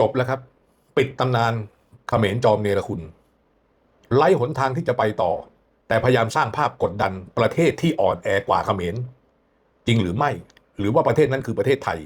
จบแล้วครับ ปิดตำนานเขมรจอมเนรคุณ ไล่หนทางที่จะไปต่อ แต่พยายามสร้างภาพกดดันประเทศที่อ่อนแอกว่าเขมรจริงหรือไม่ หรือว่าประเทศนั้นคือประเทศไทย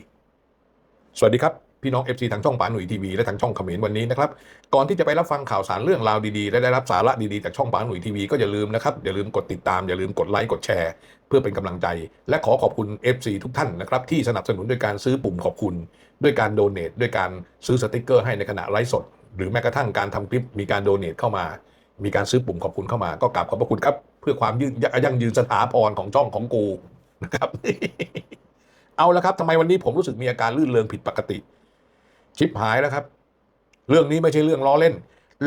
สวัสดีครับ พี่น้อง FC ทางช่องปาหนุ่ยทีวีและทางช่องเขมรวันนี้นะครับ ก่อนที่จะไปรับฟังข่าวสารเรื่องราวดีๆ และได้รับสาระดีๆ จากช่องปาหนุ่ยทีวีก็อย่าลืมนะครับ อย่าลืมกดติดตาม อย่าลืมกดไลค์ กดแชร์ เพื่อเป็นกำลังใจ และขอขอบคุณ FC ทุกท่านนะครับ ที่สนับสนุนด้วยการซื้อปุ่มขอบคุณ ด้วยการโดเน a ด้วยการซื้อสติกเกอร์ให้ในขณะไลฟ์สด หรือแม้กระทั่งการทำคลิปมีการโดเน a เข้ามา มีการซื้อปุ่มขอบคุณเข้ามา ก็กราบขอบพระคุณครับ เพื่อความยืนยั่งยืนสถาพรของช่องของกูนะครับ เอาละครับทำไมวันนี้ผมรู้สึกมีอาการลื่นเริงผิดปกติ ชิบหายแล้วครับ เรื่องนี้ไม่ใช่เรื่องล้อเล่น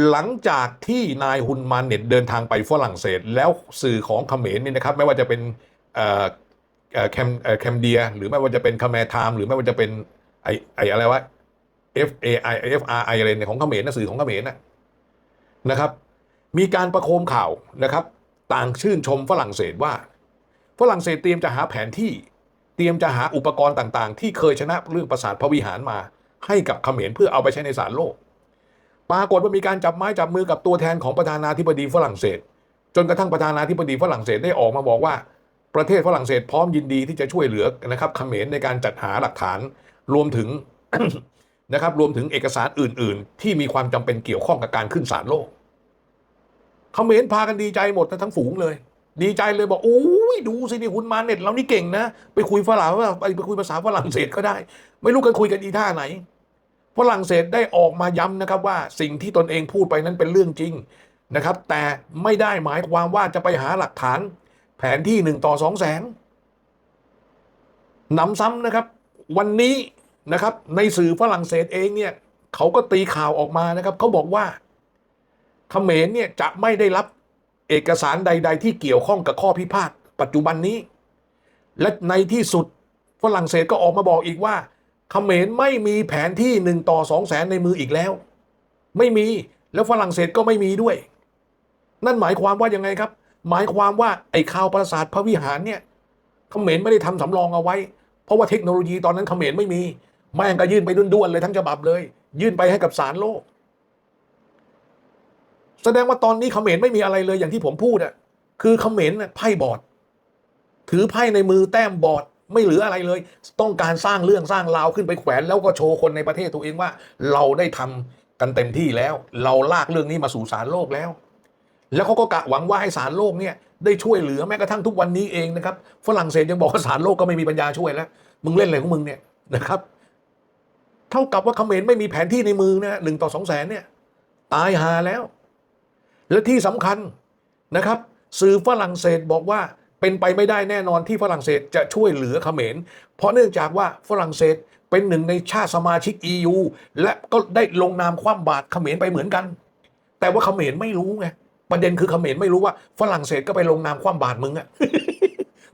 หลังจากที่นายฮุนมานเน็ตเดินทางไปฝรั่งเศส แล้วสื่อของเขมรนี่นะครับ ไม่ว่าจะเป็นแคมเแคมเดีย หรือไม่ว่าจะเป็นคาแมไทม์หรือไม่ว่าจะเป็นไอไออะไรวะ F A I F R I อะไรเนี่ยของเขมรนะสื่อของเขมรนะนะครับ มีการประโคมข่าวนะครับ ต่างชื่นชมฝรั่งเศสว่า ฝรั่งเศสเตรียมจะหาแผนที่ เตรียมจะหาอุปกรณ์ต่างๆ ที่เคยชนะเรื่องปราสาทพระวิหารมา ให้กับเขมรเพื่อเอาไปใช้ในศาลโลก ปรากฏว่ามีการจับไม้จับมือกับตัวแทนของประธานาธิบดีฝรั่งเศส จนกระทั่งประธานาธิบดีฝรั่งเศสได้ออกมาบอกว่า ประเทศฝรั่งเศสพร้อมยินดีที่จะช่วยเหลือนะครับเขมรในการจัดหาหลักฐานรวมถึงนะครับรวมถึงเอกสารอื่น ๆ ที่มีความจำเป็นเกี่ยวข้องกับการขึ้นศาลโลกเขมรพากันดีใจหมดทั้งฝูงเลย ดีใจเลยบอกโอ้ยดูสินี่คุณมาเน็ตเรานี่เก่งนะ ไปคุยฝรั่งไปไปคุยภาษาฝรั่งเศสก็ได้ ไม่รู้กันคุยกันอีท่าไหน ฝรั่งเศสได้ออกมาย้ำนะครับว่าสิ่งที่ตนเองพูดไปนั้นเป็นเรื่องจริงนะครับ แต่ไม่ได้หมายความว่าจะไปหาหลักฐาน แผนที่หนึ่งต่อสองแสนนำซ้ำนะครับ วันนี้นะครับในสื่อฝรั่งเศสเองเนี่ยเขาก็ตีข่าวออกมานะครับเขาบอกว่าเขมรเนี่ยจะไม่ได้รับเอกสารใด ๆ ที่เกี่ยวข้องกับข้อพิพาทปัจจุบันนี้ และในที่สุดฝรั่งเศสก็ออกมาบอกอีกว่า เขมรไม่มีแผนที่หนึ่งต่อสองแสนในมืออีกแล้ว ไม่มีแล้วฝรั่งเศสก็ไม่มีด้วย นั่นหมายความว่ายังไงครับ หมายความว่าไอ้ข่าวปราสาทพระวิหารเนี่ยเขมรไม่ได้ทำสำรองเอาไว้ เพราะว่าเทคโนโลยีตอนนั้นเขมรไม่มี แม่งก็ยื่นไปด้วนๆเลยทั้งฉบับเลย ยื่นไปให้กับศาลโลก แสดงว่าตอนนี้เขมรไม่มีอะไรเลยอย่างที่ผมพูดอะคือเขมรน่ะไพ่บอด ถือไพ่ในมือแต้มบอด ไม่เหลืออะไรเลย ต้องการสร้างเรื่องสร้างราวขึ้นไปแขวนแล้วก็โชว์คนในประเทศตัวเองว่า เราได้ทำกันเต็มที่แล้ว เราลากเรื่องนี้มาสู่ศาลโลกแล้ว แล้วเขาก็กะหวังว่าให้ศาลโลกเนี่ยได้ช่วยเหลือแม้กระทั่งทุกวันนี้เองนะครับฝรั่งเศสยังบอกว่าศาลโลกก็ไม่มีปัญญาช่วยแล้ว มึงเล่นอะไรของมึงเนี่ยนะครับ เท่ากับว่าเขมรไม่มีแผนที่ในมือนะหนึ่งต่อสองแสนเนี่ยตายหาแล้ว และที่สำคัญนะครับ สื่อฝรั่งเศสบอกว่า เป็นไปไม่ได้แน่นอนที่ฝรั่งเศสจะช่วยเหลือเขมร เพราะเนื่องจากว่าฝรั่งเศสเป็นหนึ่งในชาติสมาชิก EU และก็ได้ลงนามคว่ำบาตรเขมรไปเหมือนกัน แต่ว่าเขมรไม่รู้ไงประเด็นคือเขมรไม่รู้ว่าฝรั่งเศสก็ไปลงนามคว่ำบาตรมึงอะ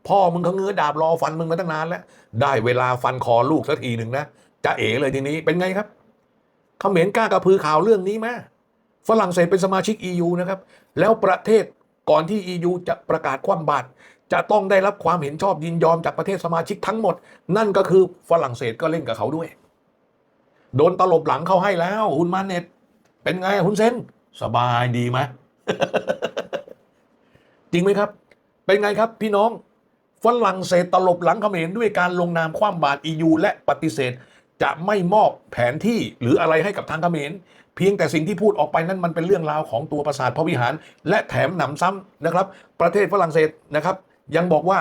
พ่อมึงเขาเงื้อดาบรอฟันมึงมาตั้งนานแล้ว ได้เวลาฟันคอลูกสักทีหนึ่งนะจะเอ๋เลยทีนี้เป็นไงครับเขมรกล้ากระพือข่าวเรื่องนี้ไหมฝรั่งเศสเป็นสมาชิก EU นะครับ แล้วประเทศก่อนที่ EU จะประกาศคว่ำบาตร จะต้องได้รับความเห็นชอบยินยอมจากประเทศสมาชิกทั้งหมด นั่นก็คือฝรั่งเศสก็เล่นกับเขาด้วย โดนตลบหลังเขาให้แล้วฮุนมาเน็ตเป็นไงฮุนเซนสบายดีไหมจริงไหมครับ เป็นไงครับพี่น้องฝรั่งเศสตลบหลังเขมรด้วยการลงนามคว่ำบาตร EU และปฏิเสธ จะไม่มอบแผนที่หรืออะไรให้กับทางเขมร เพียงแต่สิ่งที่พูดออกไปนั้นมันเป็นเรื่องราวของตัวปราสาทพระวิหาร และแถมหนำซ้ำนะครับ ประเทศฝรั่งเศสนะครับ ยังบอกว่า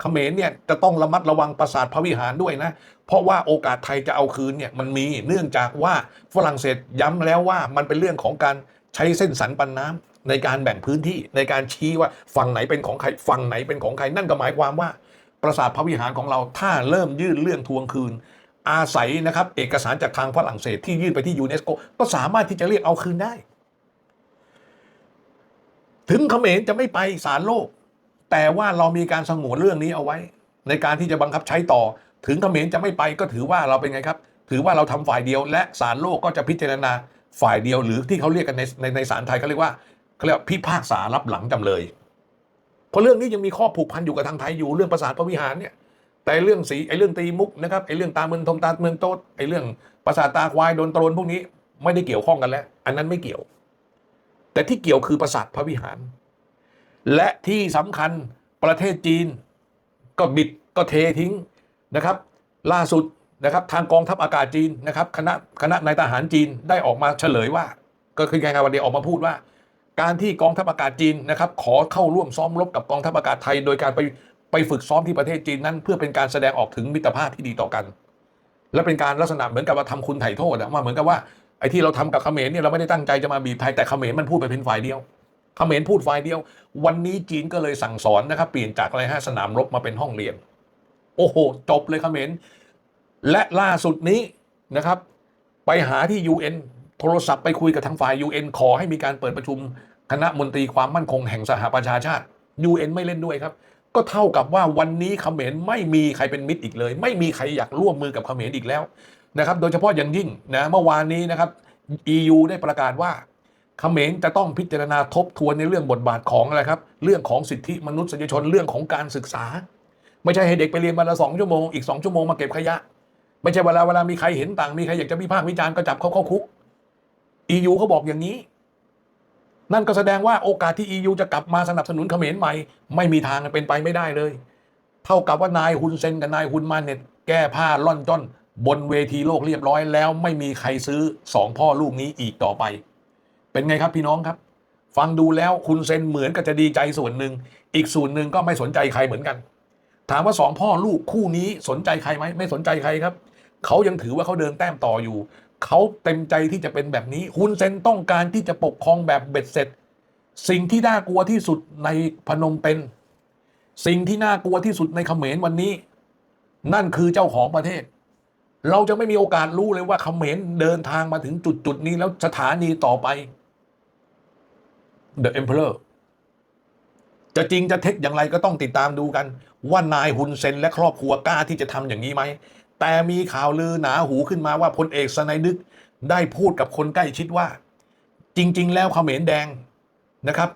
เขมรเนี่ยจะต้องระมัดระวังปราสาทพระวิหารด้วยนะ เพราะว่าโอกาสไทยจะเอาคืนเนี่ยมันมีเนื่องจากว่าฝรั่งเศสย้ำแล้วว่ามันเป็นเรื่องของการใช้เส้นสันปันน้ำในการแบ่งพื้นที่ในการชี้ว่าฝั่งไหนเป็นของใครฝั่งไหนเป็นของใครนั่นก็หมายความว่า ปราสาทพระวิหารของเราถ้าเริ่มยื่นเรื่องทวงคืน อาศัยนะครับเอกสารจากทางฝรั่งเศสที่ยื่นไปที่ยูเนสโกก็สามารถที่จะเรียกเอาคืนได้ ถึงเขมรจะไม่ไปศาลโลก แต่ว่าเรามีการสงวนเรื่องนี้เอาไว้ ในการที่จะบังคับใช้ต่อ ถึงเขมรจะไม่ไปก็ถือว่าเราเป็นไงครับ ถือว่าเราทำฝ่ายเดียว และศาลโลกก็จะพิจารณาฝ่ายเดียว หรือที่เขาเรียกกันในในในศาลไทยเขาเรียกว่าเขาเรียกพิพากษารับหลังจำเลย เพราะเรื่องนี้ยังมีข้อผูกพันอยู่กับทางไทยอยู่เรื่องประสาทพระวิหารเนี่ยแต่เรื่องสีไอ้เรื่องตีมุกนะครับไอ้เรื่องตาเมืองทมตาเมืองโต๊ดไอ้เรื่องประสาทตาควายโดนตรนพวกนี้ไม่ได้เกี่ยวข้องกันแล้ว อันนั้นไม่เกี่ยว แต่ที่เกี่ยวคือประสาทพระวิหาร และที่สำคัญประเทศจีน ก็บิดก็เททิ้งนะครับ ล่าสุดนะครับทางกองทัพอากาศจีนนะครับคณะคณะนายทหารจีนได้ออกมาเฉลยว่า ก็คือไงวันเดียออกมาพูดว่า การที่กองทัพอากาศจีนนะครับขอเข้าร่วมซ้อมรบกับกองทัพอากาศไทย โดยการไปไปฝึกซ้อมที่ประเทศจีนนั้น เพื่อเป็นการแสดงออกถึงมิตรภาพที่ดีต่อกัน และเป็นการลักษณะเหมือนกับว่าทำคุณไถ่โทษอะว่าเหมือนกับว่าไอ้ที่เราทำกับเขมรเนี่ยเราไม่ได้ตั้งใจจะมาบีบไทยแต่เขมรมันพูดไปเป็นฝ่ายเดียว ขมรพูดฝ่ายเดียว วันนี้จีนก็เลยสั่งสอนนะครับ เปลี่ยนจากอะไรฮะสนามรบมาเป็นห้องเรียน โอ้โห จบเลยเขมรและล่าสุดนี้นะครับ ไปหาที่ UN โทรศัพท์ไปคุยกับทางฝ่าย UN ขอให้มีการเปิดประชุมคณะมนตรีความมั่นคงแห่งสหประชาชาติ UN ไม่เล่นด้วยครับ ก็เท่ากับว่าวันนี้เขมรไม่มีใครเป็นมิตรอีกเลย ไม่มีใครอยากร่วมมือกับเขมรอีกแล้วนะครับ โดยเฉพาะอย่างยิ่งนะเมื่อวานนี้นะครับ EU ได้ประกาศว่า เขมรจะต้องพิจารณาทบทวนในเรื่องบทบาทของอะไรครับ เรื่องของสิทธิมนุษยชนเรื่องของการศึกษา ไม่ใช่ให้เด็กไปเรียนวันละสองชั่วโมงอีกสองชั่วโมงมาเก็บขยะ ไม่ใช่เวลาเวลามีใครเห็นต่างมีใครอยากจะวิพากษ์วิจารณ์ก็จับเขาเข้าคุก EU เขาบอกอย่างนี้ นั่นก็แสดงว่าโอกาสที่ EU จะกลับมาสนับสนุนเขมรใหม่ ไม่มีทางเป็นไปไม่ได้เลย เท่ากับว่านายฮุนเซนกับนายฮุนมาเน็ตแก้ผ้าล่อนจ้อนบนเวทีโลกเรียบร้อยแล้วไม่มีใครซื้อสองพ่อลูกนี้อีกต่อไป เป็นไงครับพี่น้องครับ ฟังดูแล้วคุณเซนเหมือนกับจะดีใจส่วนหนึ่ง อีกส่วนหนึ่งก็ไม่สนใจใครเหมือนกัน ถามว่าสองพ่อลูกคู่นี้สนใจใครไหมไม่สนใจใครครับเขายังถือว่าเขาเดินแต้มต่ออยู่เขาเต็มใจที่จะเป็นแบบนี้ฮุนเซนต้องการที่จะปกครองแบบเบ็ดเสร็จ สิ่งที่น่ากลัวที่สุดในพนมเปญสิ่งที่น่ากลัวที่สุดในเขมรวันนี้ นั่นคือเจ้าของประเทศ เราจะไม่มีโอกาสรู้เลยว่าเขมรเดินทางมาถึงจุดจุดนี้แล้วสถานีต่อไป The Emperor จะจริงจะเท็จอย่างไรก็ต้องติดตามดูกัน ว่านายฮุนเซนและครอบครัวกล้าที่จะทำอย่างนี้ไหม แต่มีข่าวลือหนาหูขึ้นมาว่าพลเอกสไนดึกได้พูดกับคนใกล้ชิดว่า จริง ๆ แล้วเขมรแดงนะครับ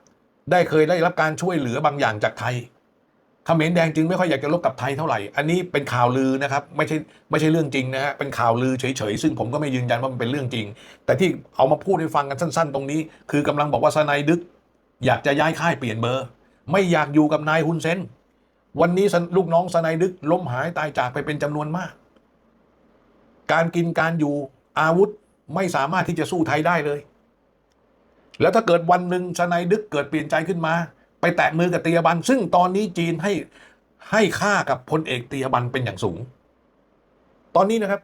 ได้เคยได้รับการช่วยเหลือบางอย่างจากไทย เขมรแดงจึงไม่ค่อยอยากจะลบกับไทยเท่าไหร่ อันนี้เป็นข่าวลือนะครับ ไม่ใช่ไม่ใช่เรื่องจริงนะฮะ เป็นข่าวลือเฉยๆ ซึ่งผมก็ไม่ยืนยันว่ามันเป็นเรื่องจริง แต่ที่เอามาพูดให้ฟังกันสั้นๆ ตรงนี้ คือกำลังบอกว่าสไนดึก อยากจะย้ายค่ายเปลี่ยนเบอร์ ไม่อยากอยู่กับนายฮุนเซน วันนี้ลูกน้องสไนดึกล้มหายตายจากไปเป็นจำนวนมาก การกินการอยู่อาวุธไม่สามารถที่จะสู้ไทยได้เลย แล้วถ้าเกิดวันหนึ่งสไนดึกเกิดเปลี่ยนใจขึ้นมา ไปแตะมือกับเตียบัน ซึ่งตอนนี้จีนให้ให้ค่ากับพลเอกเตียบันเป็นอย่างสูง ตอนนี้นะครับ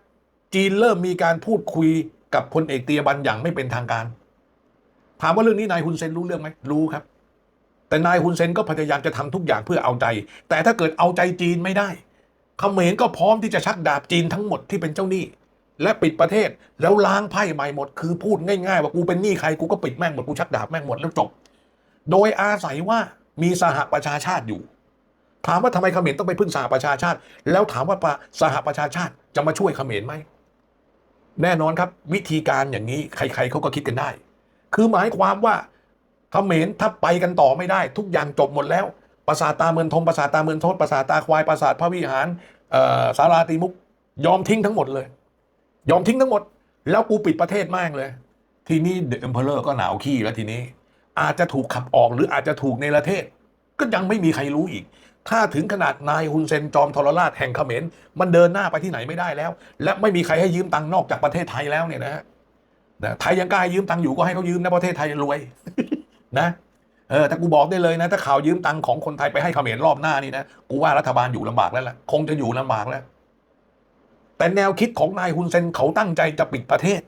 จีนเริ่มมีการพูดคุยกับพลเอกเตียบันอย่างไม่เป็นทางการ ถามว่าเรื่องนี้นายฮุนเซนรู้เรื่องไหมรู้ครับ แต่นายฮุนเซนก็พยายามจะทำทุกอย่างเพื่อเอาใจ แต่ถ้าเกิดเอาใจจีนไม่ได้เขมรก็พร้อมที่จะชักดาบจีนทั้งหมดที่เป็นเจ้าหนี้และปิดประเทศแล้วล้างไพ่ใหม่หมด คือพูดง่ายๆ ว่ากูเป็นหนี้ใครกูก็ปิดแม่งหมดกูชักดาบแม่งหมดแล้วจบ โดยอาศัยว่ามีสหประชาชาติอยู่ ถามว่าทำไมเขมรต้องไปพึ่งสหประชาชาติ แล้วถามว่าสหประชาชาติจะมาช่วยเขมรไหมแน่นอนครับ วิธีการอย่างนี้ใครๆเขาก็คิดกันได้ คือหมายความว่าเขมรถ้าไปกันต่อไม่ได้ ทุกอย่างจบหมดแล้วปราสาทตาเมืองทมปราสาทตาเมืองโทษปราสาทตาควายปราสาทพระวิหารสาราตีมุกยอมทิ้งทั้งหมดเลย ยอมทิ้งทั้งหมด แล้วกูปิดประเทศม่งเลย ทีนี้เดอะเอ็มเพลอร์ก็หนาวขี้แล้วทีนี้ อาจจะถูกขับออกหรืออาจจะถูกในประเทศ ก็ยังไม่มีใครรู้อีก ถ้าถึงขนาดนายฮุนเซนจอมทรราชแห่งเขมรมันเดินหน้าไปที่ไหนไม่ได้แล้ว และไม่มีใครให้ยืมตังค์นอกจากประเทศไทยแล้วเนี่ยนะฮะนะไทยยังกล้าให้ยืมตังค์อยู่ก็ให้เขายืมนะประเทศไทยรวยนะเออแต่กูบอกได้เลยนะ ถ้าข่าวยืมตังค์ของคนไทยไปให้เขมรรอบหน้านี่นะกูว่ารัฐบาลอยู่ลำบากแล้วล่ะคงจะอยู่ลำบากแล้ว แต่แนวคิดของนายฮุนเซนเขาตั้งใจจะปิดประเทศ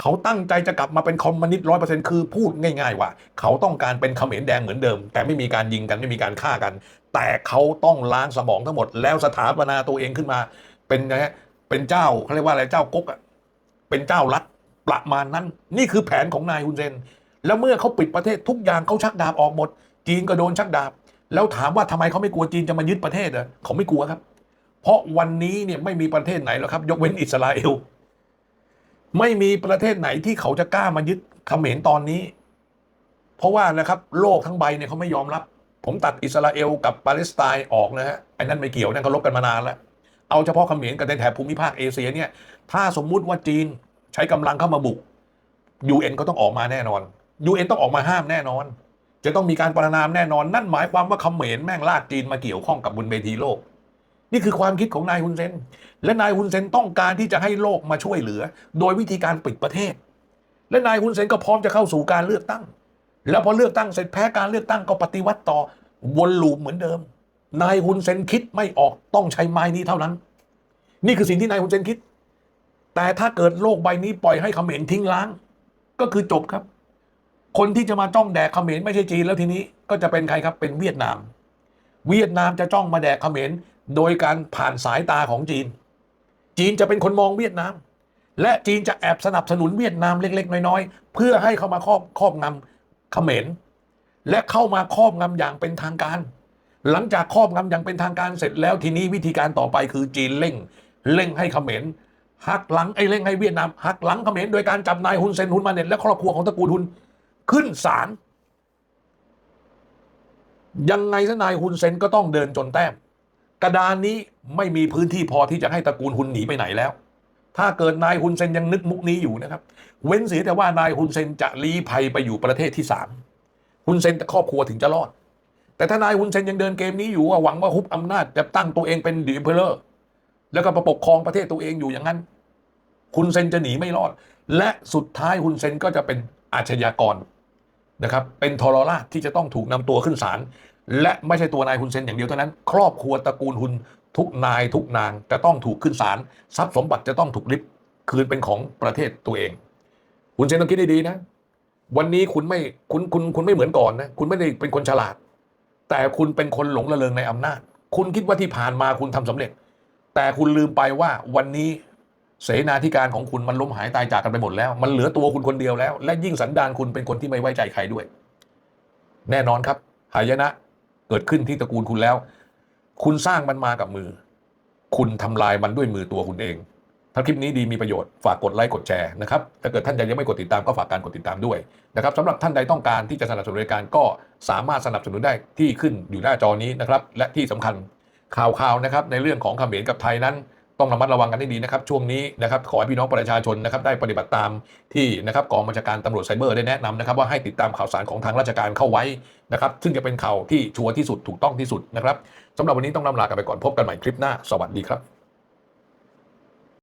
เขาตั้งใจจะกลับมาเป็นคอมมิวนิสต์ร้อยเปอร์เซ็นต์คือพูดง่าย ๆ ว่า เขาต้องการเป็นเขมรแดงเหมือนเดิม แต่ไม่มีการยิงกันไม่มีการฆ่ากัน แต่เขาต้องล้างสมองทั้งหมดแล้วสถาปนาตัวเองขึ้นมา เป็นนะเป็นเจ้าเขาเรียกว่าอะไรเจ้าก๊กอะเป็นเจ้ารัฐประมาณนั้น นี่คือแผนของนายฮุนเซน แล้วเมื่อเขาปิดประเทศทุกอย่างเขาชักดาบออกหมด จีนก็โดนชักดาบ แล้วถามว่าทำไมเขาไม่กลัวจีนจะมายึดประเทศเหรอเขาไม่กลัวครับ เพราะวันนี้เนี่ยไม่มีประเทศไหนหรอกครับ ยกเว้นอิสราเอล ไม่มีประเทศไหนที่เขาจะกล้ามายึดเขมรตอนนี้ เพราะว่านะครับโลกทั้งใบเนี่ยเขาไม่ยอมรับ ผมตัดอิสราเอลกับปาเลสไตน์ออกนะฮะไอ้นั่นไม่เกี่ยวนั่นเขาลบกันมานานแล้ว เอาเฉพาะเขมรกับในแถบภูมิภาคเอเชียเนี่ยถ้าสมมุติว่าจีนใช้กำลังเข้ามาบุก UN ก็ต้องออกมาแน่นอน UN ต้องออกมาห้ามแน่นอน จะต้องมีการประนามแน่นอนนั่นหมายความว่าเขมรแม่งลากจีนมาเกี่ยวข้องกับบนเวทีโลก นี่คือความคิดของนายฮุนเซน และนายฮุนเซนต้องการที่จะให้โลกมาช่วยเหลือ โดยวิธีการปิดประเทศ และนายฮุนเซนก็พร้อมจะเข้าสู่การเลือกตั้ง แล้วพอเลือกตั้งเสร็จแพ้การเลือกตั้งก็ปฏิวัติต่อวนลูปเหมือนเดิม นายฮุนเซนคิดไม่ออกต้องใช้ไม้นี้เท่านั้น นี่คือสิ่งที่นายฮุนเซนคิด แต่ถ้าเกิดโลกใบนี้ปล่อยให้เขมรทิ้งล้าง ก็คือจบครับ คนที่จะมาจ้องแดกเขมรไม่ใช่จีนแล้วทีนี้ก็จะเป็นใครครับเป็นเวียดนาม เวียดนามจะจ้องมาแดกเขมร โดยการผ่านสายตาของจีน จีนจะเป็นคนมองเวียดนาม และจีนจะแอบสนับสนุนเวียดนามเล็ก ๆ น้อยๆ เพื่อให้เข้ามาครอบครอบงำเขมรและเข้ามาครอบงำอย่างเป็นทางการ หลังจากครอบงำอย่างเป็นทางการเสร็จแล้วทีนี้วิธีการต่อไปคือจีนเร่ง เร่งให้เขมรหักหลังไอ้เร่งให้เวียดนามหักหลังเขมรโดยการจับนายฮุนเซนฮุนมาเน็ตและครอบครัวของตระกูลฮุนขึ้นศาลยังไงซะนายฮุนเซนก็ต้องเดินจนแต้ม กระดานนี้ไม่มีพื้นที่พอที่จะให้ตระกูลฮุนหนีไปไหนแล้ว ถ้าเกิดนายฮุนเซนยังนึกมุกนี้อยู่นะครับ เว้นเสียแต่ว่านายฮุนเซนจะลี้ภัยไปอยู่ประเทศที่สามฮุนเซนครอบครัวถึงจะรอด แต่ถ้านายฮุนเซนยังเดินเกมนี้อยู่หวังว่าฮุบอำนาจจะตั้งตัวเองเป็นดีเพลเลอร์แล้วก็ประปกครองประเทศตัวเองอยู่อย่างนั้นฮุนเซนจะหนีไม่รอด และสุดท้ายฮุนเซนก็จะเป็นอาชญากรนะครับ เป็นทรราชที่จะต้องถูกนำตัวขึ้นศาล และไม่ใช่ตัวนายฮุนเซนอย่างเดียวเท่านั้น ครอบครัวตระกูลฮุนทุกนายทุกนางจะต้องถูกขึ้นศาลทรัพย์สมบัติจะต้องถูกริบคืนเป็นของประเทศตัวเองฮุนเซนต้องคิดให้ดีนะ วันนี้คุณไม่คุณคุณคุณไม่เหมือนก่อนนะคุณไม่ได้เป็นคนฉลาด แต่คุณเป็นคนหลงระเริงในอำนาจ คุณคิดว่าที่ผ่านมาคุณทำสำเร็จ แต่คุณลืมไปว่าวันนี้เสนาธิการของคุณมันล้มหายตายจากกันไปหมดแล้ว มันเหลือตัวคุณคนเดียวแล้ว และยิ่งสันดานคุณเป็นคนที่ไม่ไว้ใจใครด้วย แน่นอนครับหายนะ เกิดขึ้นที่ตระกูลคุณแล้ว คุณสร้างมันมากับมือ คุณทำลายมันด้วยมือตัวคุณเอง ถ้าคลิปนี้ดีมีประโยชน์ฝากกดไลค์กดแชร์นะครับถ้าเกิดท่านยังไม่กดติดตามก็ฝากการกดติดตามด้วยนะครับสำหรับท่านใดต้องการที่จะสนับสนุนรายการก็สามารถสนับสนุนได้ที่ขึ้นอยู่หน้าจอนี้นะครับและที่สำคัญข่าวๆนะครับในเรื่องของเขมรกับไทยนั้น ต้องระมัดระวังกันให้ดีนะครับ ช่วงนี้นะครับขอให้พี่น้องประชาชนนะครับได้ปฏิบัติตามที่นะครับกองบัญชาการตำรวจไซเบอร์ได้แนะนำนะครับว่าให้ติดตามข่าวสารของทางราชการเข้าไว้นะครับซึ่งจะเป็นข่าวที่ชัวร์ที่สุดถูกต้องที่สุดนะครับสำหรับวันนี้ต้องลำลากันไปก่อนพบกันใหม่คลิปหน้าสวัสดีครับ